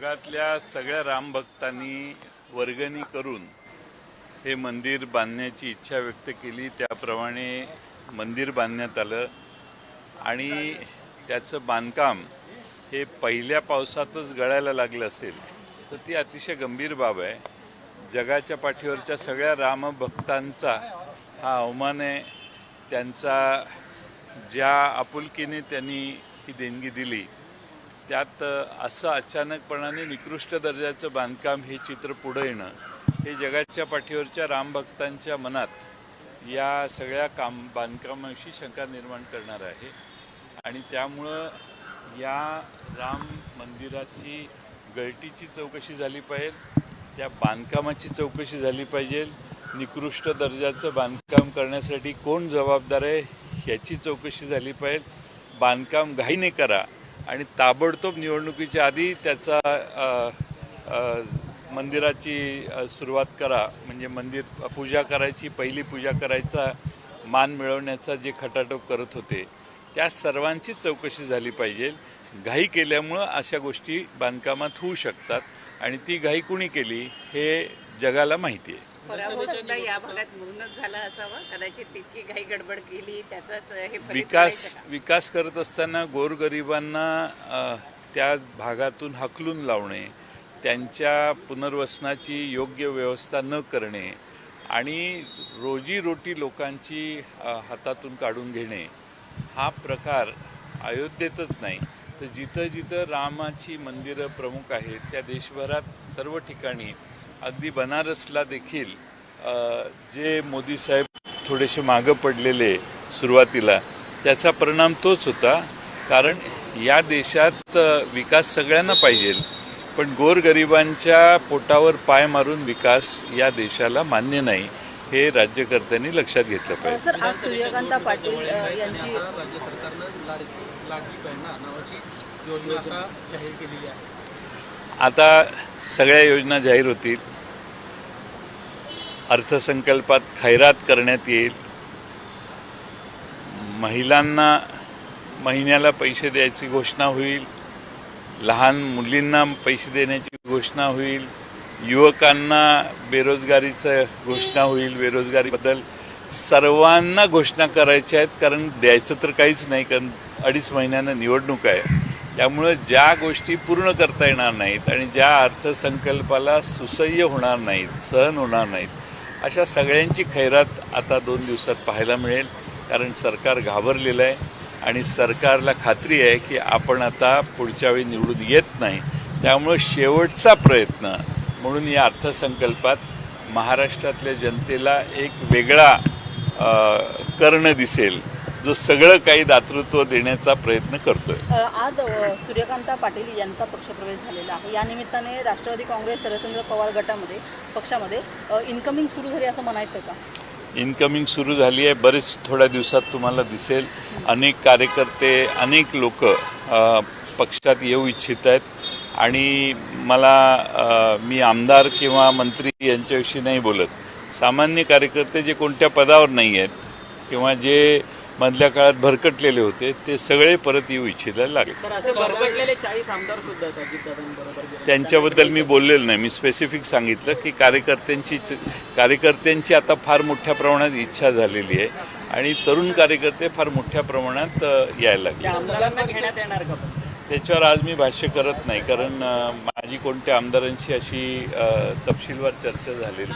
जगातल्या सगळ्या रामभक्तांनी वर्गणी करून हे मंदिर बांधण्याची इच्छा व्यक्त केली. त्याप्रमाणे मंदिर बांधण्यात आलं. आणि त्याचं बांधकाम हे पहिल्या पावसातच गळायला लागलं असेल तर ती अतिशय गंभीर बाब आहे. जगाच्या पाठीवरच्या सगळ्या रामभक्तांचा हा अवमान आहे. त्यांचा ज्या आपुलकीने त्यांनी ही देणगी दिली त्यात असं अचानकपणाने निकृष्ट दर्जाचं बांधकाम हे चित्र पुढं येणं हे जगाच्या पाठीवरच्या रामभक्तांच्या मनात या सगळ्या काम बांधकामाशी शंका निर्माण करणार आहे. आणि त्यामुळं या राम मंदिराची गळतीची चौकशी झाली पाहिजे त्या बांधकामाची चौकशी झाली पाहिजे निकृष्ट दर्जाचं बांधकाम करण्यासाठी कोण जबाबदार आहे ह्याची चौकशी झाली पाहिजे. बांधकाम घाईने करा. आणि ताबडतोब निवडणुकीच्या आधी त्याचा मंदिराची सुरुवात करा. म्हणजे मंदिर पूजा करायची पहिली पूजा करायचा मान मिळवण्याचा जे खटाटोप करत होते त्या सर्वांची चौकशी झाली पाहिजे. घाई केल्यामुळं अशा गोष्टी बांधकामात होऊ शकतात. आणि ती घाई कुणी केली हे जगाला माहिती आहे. पराभव सुद्धा या भागात म्हणूनच झाला असावा. कदाचित तितकी काही गडबड केली त्याचाच हे फलित विकास? विकास करत असताना गोरगरिबांना त्या भागातून हकलून लावणे त्यांच्या पुनर्वसनाची योग्य व्यवस्था न करणे आणि रोजीरोटी लोकांची हातातून काढून घेणे हा प्रकार अयोध्येतच नाही. तर जिथं जिथं रामाची मंदिरं प्रमुख आहेत त्या देशभरात सर्व ठिकाणी अगदी बनारसला देखील जे मोदी साहेब थोडेसे मागं पडलेले सुरुवातीला त्याचा परिणाम तोच होता. कारण या देशात विकास सगळ्यांना पाहिजे. पण गोरगरिबांच्या पोटावर पाय मारून विकास या देशाला मान्य नाही हे राज्यकर्त्यांनी लक्षात घेतलं पाहिजे. सर आज सूर्यकांता पाटील यांची राज्य सरकारनं योजना आता जाहीर केलेली आहे. आता सगळ्या योजना जाहीर होतील. अर्थसंकल्पात खैरात करण्यात येईल. महिलांना महिन्याला पैसे द्यायची घोषणा होईल. लहान मुलींना पैसे देण्याची घोषणा होईल. युवकांना बेरोजगारीचं घोषणा होईल बेरोजगारीबद्दल सर्वांना घोषणा करायच्या आहेत कारण द्यायचं तर काहीच नाही कारण अडीच महिन्यानं निवडणूक आहे. त्यामुळं ज्या गोष्टी पूर्ण करता येणार नाहीत आणि ज्या अर्थसंकल्पाला सुसह्य होणार नाहीत सहन होणार नाहीत अशा सगळ्यांची खैरात आता दोन दिवसात पाहायला मिळेल. कारण सरकार घाबरलेलं आहे आणि सरकारला खात्री आहे की आपण आता पुढच्या वेळी निवडून येत नाही. त्यामुळं शेवटचा प्रयत्न म्हणून या अर्थसंकल्पात महाराष्ट्रातल्या जनतेला एक वेगळा कर्ण दिसेल. जो सगळं काही दातृत्व देण्याचा प्रयत्न करतोय. आज सूर्यकांता पाटील यांचा पक्षप्रवेश झालेला आहे. या निमित्ताने राष्ट्रवादी काँग्रेस शरदचंद्र पवार गटामध्ये पक्षामध्ये इन्कमिंग सुरू झाली असं म्हणायचं का? इन्कमिंग सुरू झाली आहे. बरेच थोड्या दिवसात तुम्हाला दिसेल. अनेक कार्यकर्ते अनेक लोक पक्षात येऊ इच्छित आहेत. आणि मला मी आमदार किंवा मंत्री यांच्याविषयी नाही बोलत. सामान्य कार्यकर्ते जे कोणत्या पदावर नाही आहेत किंवा जे मधल्या काळात भरकटलेले होते ते सगळे परत येऊ इच्छितायला लागले. त्यांच्याबद्दल मी बोललेलो नाही. मी स्पेसिफिक सांगितलं की कार्यकर्त्यांची कार्यकर्त्यांची आता फार मोठ्या प्रमाणात इच्छा झालेली आहे आणि तरुण कार्यकर्ते फार मोठ्या प्रमाणात यायला लागले? त्याच्यावर आज मी भाष्य करत नाही कारण माझी कोणत्या आमदारांशी अशी तपशीलवार चर्चा झालेली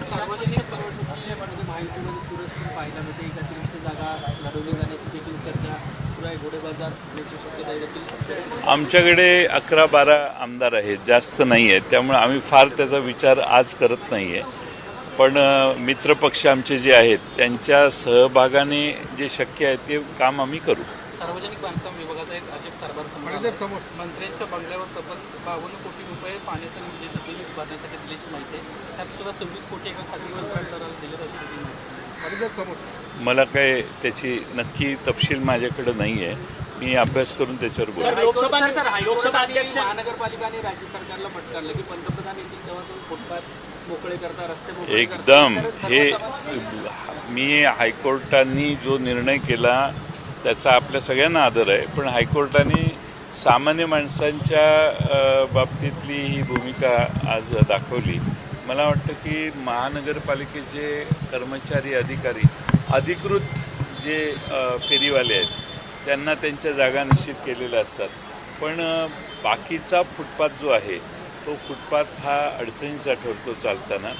नाही. सार्वजनिक एक अतिरिक्त जागा लढवली जाण्याची देखील चर्चा सुरू आहे. घोडेबाजार होण्याची शक्यता देखील आमच्याकडे अकरा बारा आमदार आहेत जास्त नाही आहेत. त्यामुळे आम्ही फार त्याचा विचार आज करत नाही आहे पण मित्रपक्ष आमचे जे आहेत त्यांच्या सहभागाने जे शक्य आहे ते काम आम्ही करू. सार्वजनिक बांधकाम विभागाचा एक अजब कारभार समोर. मंत्र्यांच्या बंगल्यावर तब्बल बावन्न कोटी रुपये पाण्याच्या निधीचं बिल भरण्यासाठी दिल्याची माहिती आहे. त्यात सुद्धा सव्वीस कोटी एका खाजगी कंत्राटदाराला दिले अशी माहिती आहे. मला काय त्याची नक्की तपशील माझ्याकडे नाही आहे. मी अभ्यास करून त्याच्यावर बोलू सर लोकसभा अध्यक्ष महानगरपालिका आणि राज्य सरकारला फटकारलं की पंतप्रधान येतील तेव्हा तुम्ही फुटपाथ मोकळे करता रस्ते. एकदम. तर हे मी हायकोर्टाने जो निर्णय केला त्याचा आपल्या सगळ्यांना आदर आहे. पण हायकोर्टाने सामान्य माणसांच्या बाबतीतली ही भूमिका आज दाखवली. मला वाटतं की महानगरपालिकेचे कर्मचारी अधिकारी अधिकृत जे फेरीवाले आहेत त्यांना त्यांच्या जागा निश्चित केलेल्या असतात. पण बाकीचा फुटपाथ जो आहे तो फुटपाथ हा अडचणीचा ठरतो चालताना.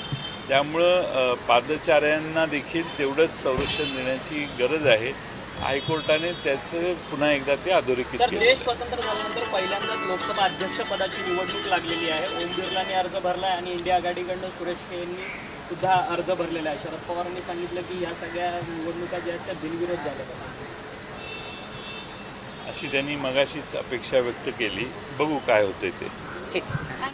त्यामुळं पादचाऱ्यांना देखील तेवढंच संरक्षण देण्याची गरज आहे. हायकोर्टाने त्याचं पुन्हा एकदा ते अधोरेखित सर केलं. देश स्वतंत्र झाल्यानंतर पहिल्यांदाच लोकसभा अध्यक्षपदाची निवडणूक लागलेली आहे. ओम बिर्लांनी अर्ज भरला आहे आणि इंडिया आघाडीकडनं सुरेश के यांनी सुद्धा अर्ज भरलेला आहे. शरद पवारांनी सांगितलं की या सगळ्या निवडणुका ज्या आहेत त्या बिनविरोध झाल्या. अशी त्यांनी मगाशीच अपेक्षा व्यक्त केली. बघू काय होतंय ते. ठीक आहे.